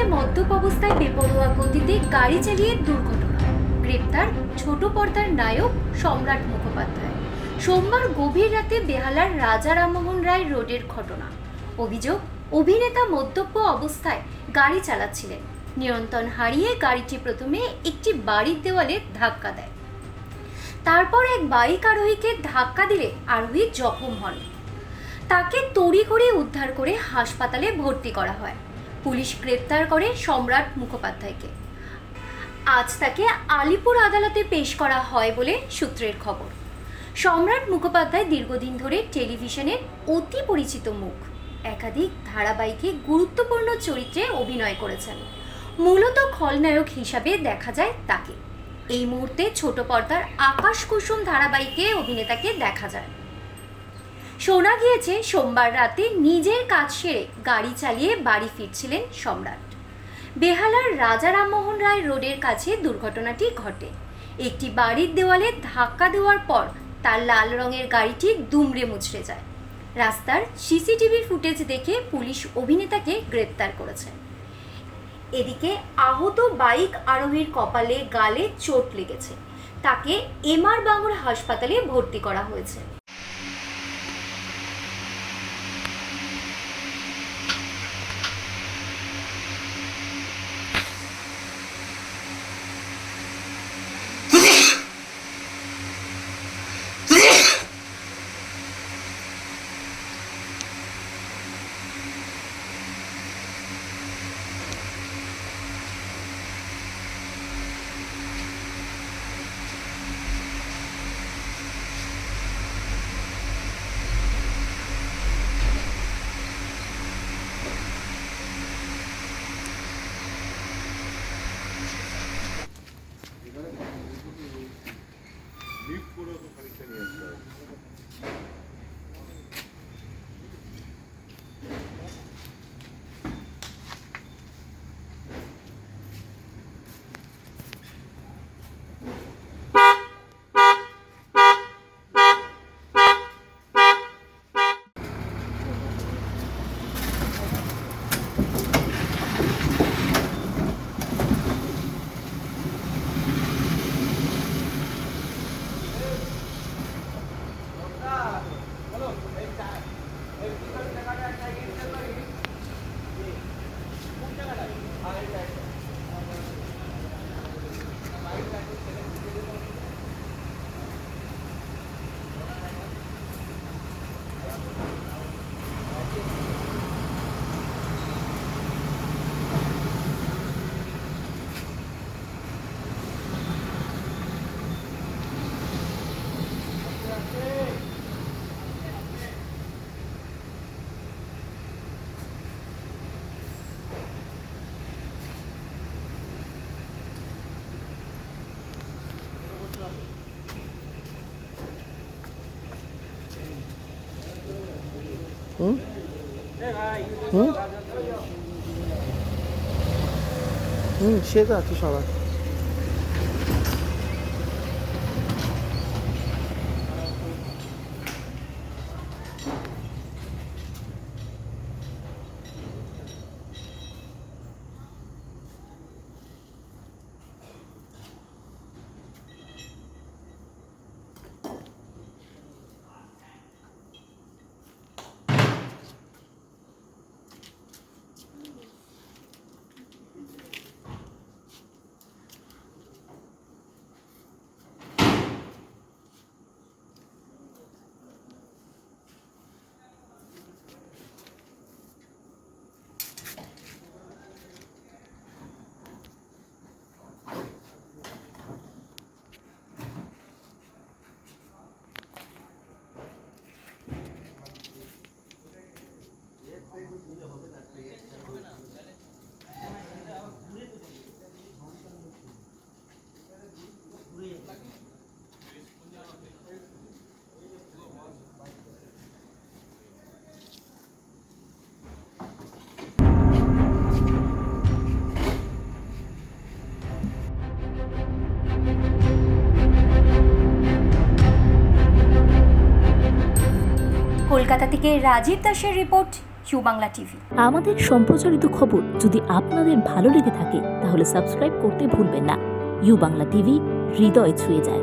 মদ্যপ অবস্থায় বেপরোয়া গতিতে গাড়ি চালিয়ে দুর্ঘটনা। গ্রেপ্তার ছোট পর্দার নায়ক সম্রাট মুখোপাধ্যায়। সোমবার গভীর রাতে বেহালার রাজা রামমোহন রায় রোডের ঘটনা। অভিযোগ, অভিনেতা মদ্যপ অবস্থায় গাড়ি চালাচ্ছিলেন। নিয়ন্ত্রণ হারিয়ে গাড়িটি প্রথমে একটি বাড়ির দেওয়ালে ধাক্কা দেয়। তারপর এক বাইক আরোহীকে ধাক্কা দিলে আরোহী জখম হন। তাকে তড়িঘড়ি উদ্ধার করে হাসপাতালে ভর্তি করা হয়। পুলিশ গ্রেপ্তার করে সম্রাট মুখোপাধ্যায়কে। আজ তাকে আলিপুর আদালতে পেশ করা হয় বলে সূত্রের খবর। সম্রাট মুখোপাধ্যায় দীর্ঘদিন ধরে টেলিভিশনের অতি পরিচিত মুখ। একাধিক ধারাবাহিকে গুরুত্বপূর্ণ চরিত্রে অভিনয় করেছেন। মূলত খলনায়ক হিসাবে দেখা যায় তাকে। এই মুহূর্তে ছোট পর্দার আকাশ কুসুম ধারাবাহিকে অভিনেতাকে দেখা যায়। শোনা গিয়েছে, সোমবার রাতে নিজের কাজ সেরে গাড়ি চালিয়ে বাড়ি ফিরছিলেন সম্রাট। বেহালার রাজা রামমোহন রায় রোডের কাছে দুর্ঘটনাটি ঘটে। একটি বাড়ির দেওয়ালে ধাক্কা দেওয়ার পর তার লাল রঙের গাড়িটি দুমড়ে মুচড়ে যায়। রাস্তার সিসিটিভি ফুটেজ দেখে পুলিশ অভিনেতাকে গ্রেপ্তার করেছে। এদিকে আহত বাইক আরোহীর কপালে গালে চোট লেগেছে। তাকে এমআর বাঙুর হাসপাতালে ভর্তি করা হয়েছে। リップロードカリフォルニア嗯？嗯？嗯茄子吃少了。থেকে রাজীব দাসের রিপোর্ট কিউ বাংলা টিভি। আমাদের সম্প্রচারিত খবর যদি আপনাদের ভালো লেগে থাকে, তাহলে সাবস্ক্রাইব করতে ভুলবেন না। ইউ বাংলা টিভি, হৃদয় ছুঁয়ে যায়।